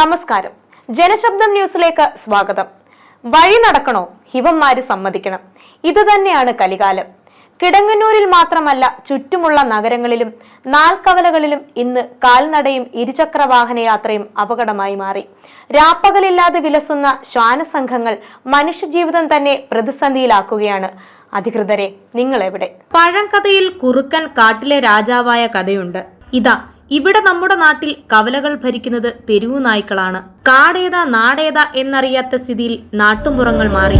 നമസ്കാരം. ജനശബ്ദം ന്യൂസിലേക്ക് സ്വാഗതം. വഴി നടക്കണോ? ഹിവന്മാര് സമ്മതിക്കണം. ഇത് തന്നെയാണ് കലികാലം. കിടങ്ങന്നൂരിൽ മാത്രമല്ല ചുറ്റുമുള്ള നഗരങ്ങളിലും നാൽക്കവലകളിലും ഇന്ന് കാൽനടയും ഇരുചക്ര വാഹന യാത്രയും അപകടമായി മാറി. രാപ്പകലില്ലാതെ വിലസുന്ന ശ്വാനസംഘങ്ങൾ മനുഷ്യജീവിതം തന്നെ പ്രതിസന്ധിയിലാക്കുകയാണ്. അധികൃതരെ നിങ്ങൾ എവിടെ പഴങ്കഥയിൽ കുറുക്കൻ കാട്ടിലെ രാജാവായ കഥയുണ്ട്. ഇതാ ഇവിടെ നമ്മുടെ നാട്ടിൽ കവലകൾ ഭരിക്കുന്നത് തെരുവു നായ്ക്കളാണ്. കാടേതാ നാടേതാ എന്നറിയാത്ത സ്ഥിതിയിൽ നാട്ടുമ്പുറങ്ങൾ മാറി.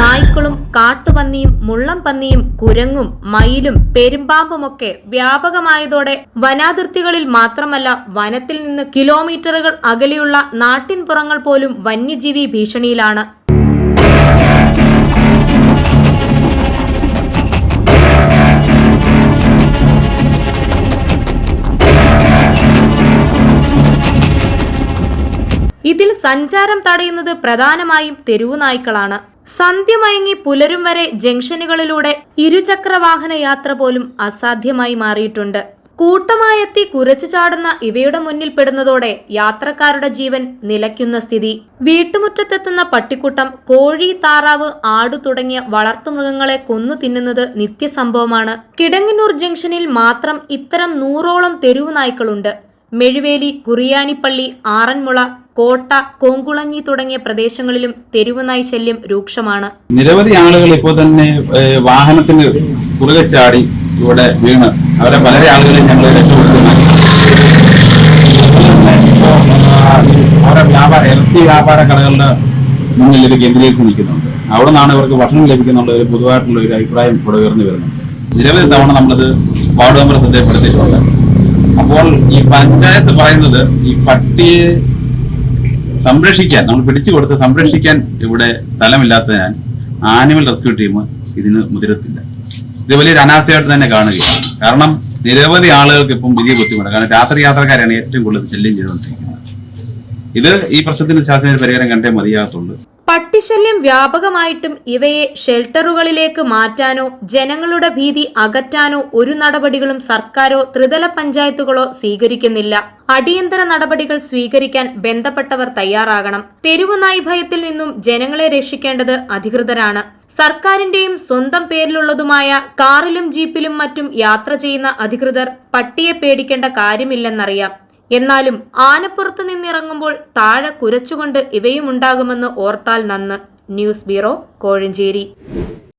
നായ്ക്കളും കാട്ടുപന്നിയും മുള്ളം പന്നിയും കുരങ്ങും മയിലും പെരുമ്പാമ്പുമൊക്കെ വ്യാപകമായതോടെ വനാതിർത്തികളിൽ മാത്രമല്ല വനത്തിൽ നിന്ന് കിലോമീറ്ററുകൾ അകലെയുള്ള നാട്ടിൻപുറങ്ങൾ പോലും വന്യജീവി ഭീഷണിയിലാണ്. ഇതിൽ സഞ്ചാരം തടയുന്നത് പ്രധാനമായും തെരുവു നായ്ക്കളാണ്. സന്ധ്യ മയങ്ങി പുലരും വരെ ജംഗ്ഷനുകളിലൂടെ ഇരുചക്ര വാഹന യാത്ര പോലും അസാധ്യമായി മാറിയിട്ടുണ്ട്. കൂട്ടമായെത്തി കുരച്ചു ചാടുന്ന ഇവയുടെ മുന്നിൽ പെടുന്നതോടെ യാത്രക്കാരുടെ ജീവൻ നിലയ്ക്കുന്ന സ്ഥിതി. വീട്ടുമുറ്റത്തെത്തുന്ന പട്ടിക്കൂട്ടം കോഴി താറാവ് ആടു തുടങ്ങിയ വളർത്തുമൃഗങ്ങളെ കൊന്നു തിന്നുന്നത് നിത്യസംഭവമാണ്. കിടങ്ങിനൂർ ജംഗ്ഷനിൽ മാത്രം ഇത്തരം നൂറോളം തെരുവു നായ്ക്കളുണ്ട്. മെഴുവേലി കുറിയാനിപ്പള്ളി ആറന്മുള കോട്ട കോങ്കുളഞ്ഞി തുടങ്ങിയ പ്രദേശങ്ങളിലും തെരുവുനായി ശല്യം രൂക്ഷമാണ്. നിരവധി ആളുകൾ ഇപ്പോൾ തന്നെ വാഹനത്തിന് കുറുകെ ചാടി ഇവിടെ വീണ്. അവരെ പല ആളുകളെ ഞങ്ങൾ ഓരോ വ്യാപാര ഇറച്ചി വ്യാപാര കടകളുടെ മുന്നിൽ ഇത് കേന്ദ്രീകരിച്ച് നിൽക്കുന്നുണ്ട്. അവിടെ നിന്നാണ് ഇവർക്ക് ഭക്ഷണം ലഭിക്കുന്നുള്ള ഒരു പൊതുവായിട്ടുള്ള ഒരു അഭിപ്രായം ഇവിടെ ഉയർന്നു വരുന്നുണ്ട് നിരവധി തവണ നമ്മളത് വാർഡ് മെമ്പർ ശ്രദ്ധയപ്പെടുത്തിയിട്ടുണ്ട് അപ്പോൾ ഈ പഞ്ചായത്ത് പറയുന്നത് ഈ പട്ടിയെ സംരക്ഷിക്കാൻ നമ്മൾ പിടിച്ചു കൊടുത്ത് സംരക്ഷിക്കാൻ ഇവിടെ സ്ഥലമില്ലാത്തതിനാൽ ആനിമൽ റെസ്ക്യൂ ടീം ഇതിന് മുതിരത്തില്ല. ഇത് വലിയൊരു അനാസ്ഥയായിട്ട് തന്നെ കാണുകയാണ്. കാരണം നിരവധി ആളുകൾക്ക് ഇപ്പം വലിയ ബുദ്ധിമുട്ട് കാരണം രാത്രി യാത്രക്കാരാണ് ഏറ്റവും കൂടുതൽ ശല്യം ചെയ്തുകൊണ്ടിരിക്കുന്നത്. ഇത് ഈ പ്രശ്നത്തിന് ശാസ്ത്രീയ പരിഹാരം കണ്ടേ മതിയാകത്തുള്ളൂ. പട്ടിശല്യം വ്യാപകമായിട്ടും ഇവയെ ഷെൽട്ടറുകളിലേക്ക് മാറ്റാനോ ജനങ്ങളുടെ ഭീതി അകറ്റാനോ ഒരു നടപടികളും സർക്കാരോ ത്രിതല പഞ്ചായത്തുകളോ സ്വീകരിക്കുന്നില്ല. അടിയന്തര നടപടികൾ സ്വീകരിക്കാൻ ബന്ധപ്പെട്ടവർ തയ്യാറാകണം. തെരുവുനായി ഭയത്തിൽ നിന്നും ജനങ്ങളെ രക്ഷിക്കേണ്ടത് അധികൃതരാണ്. സർക്കാരിന്റെയും സ്വന്തം പേരിലുള്ളതുമായ കാറിലും ജീപ്പിലും മറ്റും യാത്ര ചെയ്യുന്ന അധികൃതർ പട്ടിയെ പേടിക്കേണ്ട കാര്യമില്ലെന്നറിയാം. എന്നാലും ആനപ്പുറത്ത് നിന്നിറങ്ങുമ്പോൾ താഴെ കുരച്ചുകൊണ്ട് ഇവയും ഉണ്ടാകുമെന്ന് ഓർത്താൽ നന്ന്. News bureau Kozhencherry.